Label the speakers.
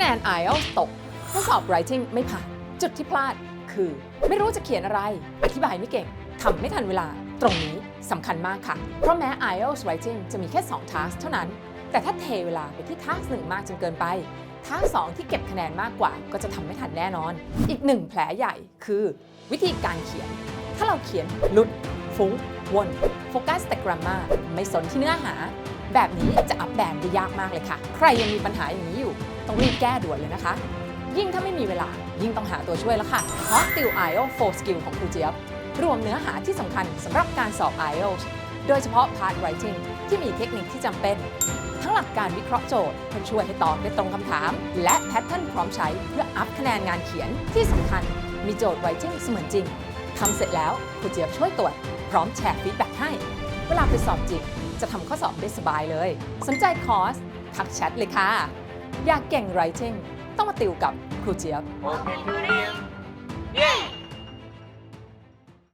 Speaker 1: คะแนน IELTS ตกทดสอบ writing ไม่ผ่าน จุดที่พลาดคือ ไม่รู้จะเขียนอะไร อธิบายไม่เก่งทำไม่ทันเวลา ตรงนี้สำคัญมากค่ะ เพราะแม้ IELTS writing จะมีแค่ 2 task เท่านั้น แต่ถ้าเทเวลาไปที่ task หนึ่งมากจนเกินไป task สองที่เก็บคะแนนมากกว่า ก็จะทำไม่ทันแน่นอน อีกหนึ่งแผลใหญ่คือ วิธีการเขียน ถ้าเราเขียนลุดฟุ้งวนโฟกัสแต่ grammar ไม่สนที่เนื้อหา แบบนี้จะอัพแบนได้ยากมากเลยค่ะ ใครยังมีปัญหาอย่างนี้ ต้องรีบแก้ด่วนเลยนะคะ ยิ่งถ้าไม่มีเวลายิ่งต้องหาตัวช่วยแล้วค่ะเพราะ Still IELTS 4 Skill ของครูเจี๊ยบ รวมเนื้อหาที่สำคัญสำหรับการสอบ IELTS โดยเฉพาะ Part Writing ที่มีเทคนิคที่จำเป็น ทั้งหลักการวิเคราะห์โจทย์เพื่อช่วยให้ตอบได้ตรงคำถาม และแพทเทิร์นพร้อมใช้เพื่ออัพคะแนนงานเขียนที่สำคัญมีโจทย์ Writing เสมือนจริงทำเสร็จแล้วครูเจี๊ยบช่วยตรวจพร้อมแชร์ฟีดแบ็กให้ เวลาไปสอบจริงจะทำข้อสอบได้สบายเลย สนใจคอร์ส ทักแชทเลยค่ะ อยากเก่ง writing ต้องมาติวกับครูเจี๊ยบ
Speaker 2: โอเคทุเรียนเย้